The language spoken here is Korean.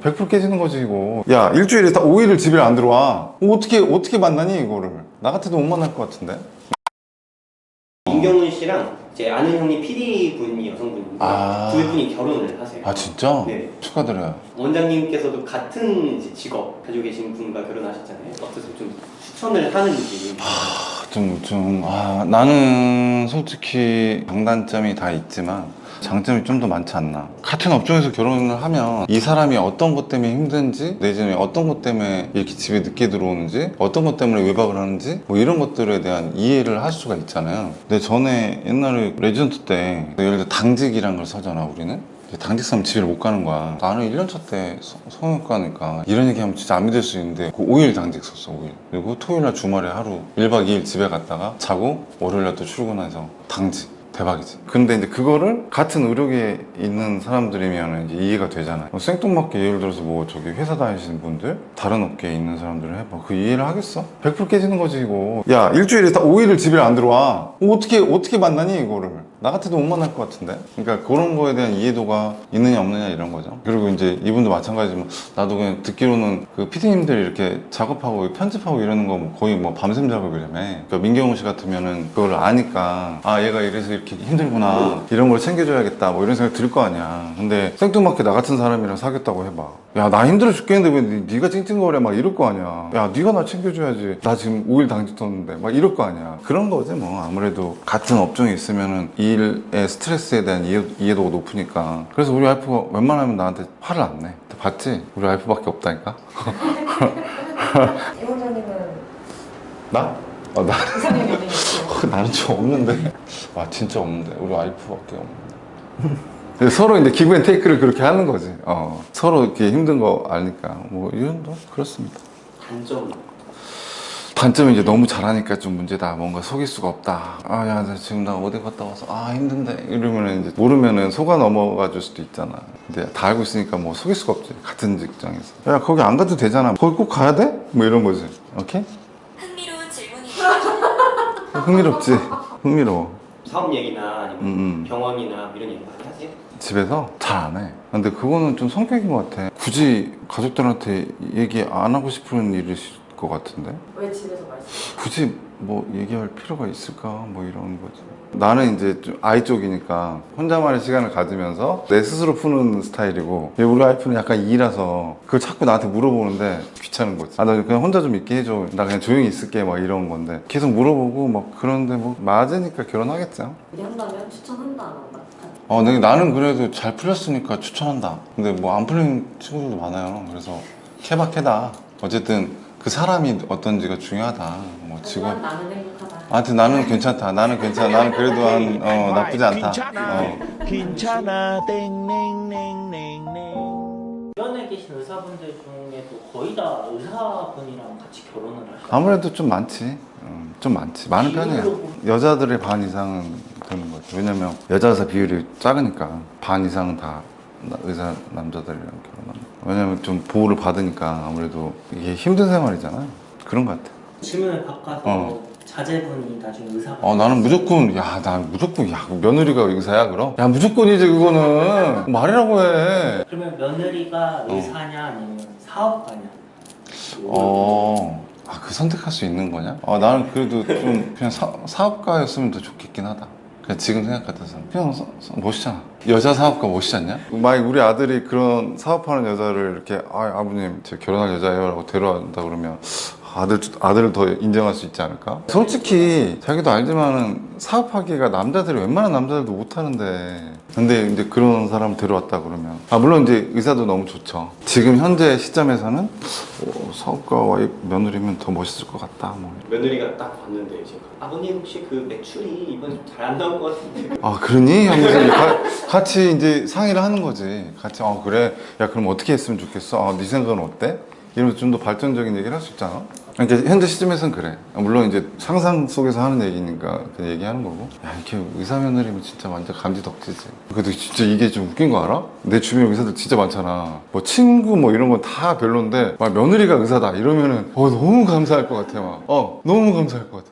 100% 깨지는 거지 이거 야 일주일에 딱 5일을 집에 안 들어와 어, 어떻게 어떻게 만나니 이거를 나 같아도 못 만날 것 같은데 임경훈 씨랑 제 아는 형님 PD 분이 여성분인데 아. 두 분이 결혼을 하세요. 아 진짜? 네. 축하드려요 원장님께서도 같은 이제 직업 가지고 계신 분과 결혼하셨잖아요. 어떠세요? 좀 추천을 하는지. 좀, 좀, 아, 나는 솔직히 장단점이 다 있지만 장점이 좀 더 많지 않나. 같은 업종에서 결혼을 하면 이 사람이 어떤 것 때문에 힘든지, 내지는 어떤 것 때문에 이렇게 집에 늦게 들어오는지, 어떤 것 때문에 외박을 하는지, 뭐 이런 것들에 대한 이해를 할 수가 있잖아요. 근데 전에 옛날에 레지던트 때, 예를 들어 당직이란 걸 서잖아, 우리는. 당직 사면 집에를 못 가는 거야. 나는 1년차 때 서- 성형외과니까 이런 얘기 하면 진짜 안 믿을 수 있는데 그 5일 당직 썼어, 5일. 그리고 토요일날 주말에 하루 1박 2일 집에 갔다가 자고 월요일날 또 출근해서 당직. 대박이지. 근데 이제 그거를 같은 의료계에 있는 사람들이면 이해가 되잖아요. 뭐 생뚱맞게 예를 들어서 뭐 저기 회사 다니시는 분들, 다른 업계에 있는 사람들을 해봐. 그 이해를 하겠어? 100% 깨지는 거지, 이거. 야, 일주일에 딱 5일을 집에 안 들어와. 어, 어떻게, 어떻게 만나니, 이거를. 나 같아도 못 만날 것 같은데? 그러니까 그런 거에 대한 이해도가 있느냐, 없느냐, 이런 거죠. 그리고 이제 이분도 마찬가지지만, 나도 그냥 듣기로는 그 PD님들이 이렇게 작업하고 편집하고 이러는 거 뭐 거의 뭐 밤샘 작업이라며. 그러니까 민경훈 씨 같으면은 그걸 아니까, 아, 얘가 이래서 이렇게 힘들구나. 이런 걸 챙겨줘야겠다. 뭐 이런 생각 들 거 아니야. 근데 생뚱맞게 나 같은 사람이랑 사귀었다고 해봐. 야, 나 힘들어 죽겠는데 왜 니- 네가 찡찡거려? 막 이럴 거 아니야. 야, 네가 나 챙겨줘야지. 나 지금 5일 당직 떴는데. 막 이럴 거 아니야. 그런 거지 뭐. 아무래도 같은 업종에 있으면은 이 일의 스트레스에 대한 이해, 이해도가 높으니까. 그래서 우리 와이프가 웬만하면 나한테 화를 안 내. 봤지? 우리 와이프밖에 없다니까? 이 원장님은 나? 어, 나. 이상형 연예인 있어요? 나는 좀 없는데. 와, 진짜 없는데. 우리 와이프밖에 없는데. 서로 이제 기브 앤 테이크를 그렇게 하는 거지. 어. 서로 이렇게 힘든 거 아니까. 뭐, 이 정도? 그렇습니다. 단점. 단점이 이제 너무 잘하니까 좀 문제다. 뭔가 속일 수가 없다. 아, 야, 나 지금 나 어디 갔다 와서, 아, 힘든데. 이러면은 이제 모르면은 속아 넘어가 줄 수도 있잖아. 근데 다 알고 있으니까 뭐 속일 수가 없지. 같은 직장에서. 야, 거기 안 가도 되잖아. 거기 꼭 가야 돼? 뭐 이런 거지. 오케이? 흥미로운 질문이 흥미롭지? 흥미로워. 사업 얘기나 아니면 음, 음. 병원이나 이런 얘기 많이 하세요? 집에서 잘 안 해. 근데 그거는 좀 성격인 것 같아. 굳이 가족들한테 얘기 안 하고 싶은 일일 것 같은데? 왜 집에서 말씀? 굳이 뭐 얘기할 필요가 있을까? 뭐 이런 거지. 나는 이제 좀 아이 쪽이니까 혼자만의 시간을 가지면서 내 스스로 푸는 스타일이고 얘 우리 와이프는 약간 이라서 그걸 자꾸 나한테 물어보는데 귀찮은 거지. 아, 나 그냥 혼자 좀 있게 해줘. 나 그냥 조용히 있을게. 막 이런 건데 계속 물어보고 막 그런데 뭐 맞으니까 결혼하겠죠. 얘기한다면 추천한다 안 한다? 어, 근데 나는 그래도 잘 풀렸으니까 추천한다. 근데 뭐 안 풀린 친구들도 많아요. 그래서 케바케다. 어쨌든 그 사람이 어떤지가 중요하다. 뭐 직업. 나는 행복하다 하여튼 나는 괜찮다. 나는 괜찮아. 나는 그래도 한, 어, 나쁘지 않다. 어. 괜찮아 땡땡땡땡땡 주변에 계신 의사분들 중에도 거의 다 의사분이랑 같이 결혼을 하시죠. 아무래도 좀 많지. 음, 좀 많지. 많은 편이야. 여자들의 반 이상은 되는 거지. 왜냐면 여자 의사 비율이 작으니까 반 이상은 다 나- 의사 남자들이랑 결혼하는. 왜냐면 좀 보호를 받으니까 아무래도 이게 힘든 생활이잖아. 그런 것 같아. 질문을 바꿔서 어. 자제분이 나중에 의사가 어 나는 무조건 야 나 무조건 야 며느리가 의사야 그럼? 야 무조건이지 그거는 말이라고 해. 그러면 며느리가 어. 의사냐 아니면 사업가냐? 어. 아, 그 선택할 수 있는 거냐? 아, 나는 그래도 좀 그냥 사, 사업가였으면 더 좋겠긴 하다. 그냥 지금 생각 같아서는. 그냥 사- 사- 멋있잖아. 여자 사업가 멋있지 않냐? 만약 우리 아들이 그런 사업하는 여자를 이렇게, 아, 아버님, 제 결혼할 여자예요. 라고 데려간다 그러면 아들, 아들을 더 인정할 수 있지 않을까? 솔직히 자기도 알지만은 사업하기가 남자들이 웬만한 남자들도 못하는데 근데 이제 그런 사람 데려왔다 그러면 아 물론 이제 의사도 너무 좋죠 지금 현재 시점에서는 어, 사업가 와 이 며느리면 더 멋있을 것 같다 뭐. 며느리가 딱 봤는데 지금 아버님 혹시 그 매출이 이번 잘 안 나올 것 같은데 아 그러니? 하면서 이제 가- 같이 이제 상의를 하는 거지 같이 어 그래 야 그럼 어떻게 했으면 좋겠어? 아, 네 생각은 어때? 이러면서 좀 더 발전적인 얘기를 할 수 있잖아 그러니까 현재 시점에서는 그래. 아, 물론 이제 상상 속에서 하는 얘기니까 그냥 얘기하는 거고. 야 이렇게 의사 며느리면 진짜 완전 감지덕지지 근데 진짜 이게 좀 웃긴 거 알아? 내 주변 의사들 진짜 많잖아. 뭐 친구 뭐 이런 건 다 별론데 막 며느리가 의사다 이러면은 어 너무 감사할 것 같아 막 어 너무 감사할 것 같아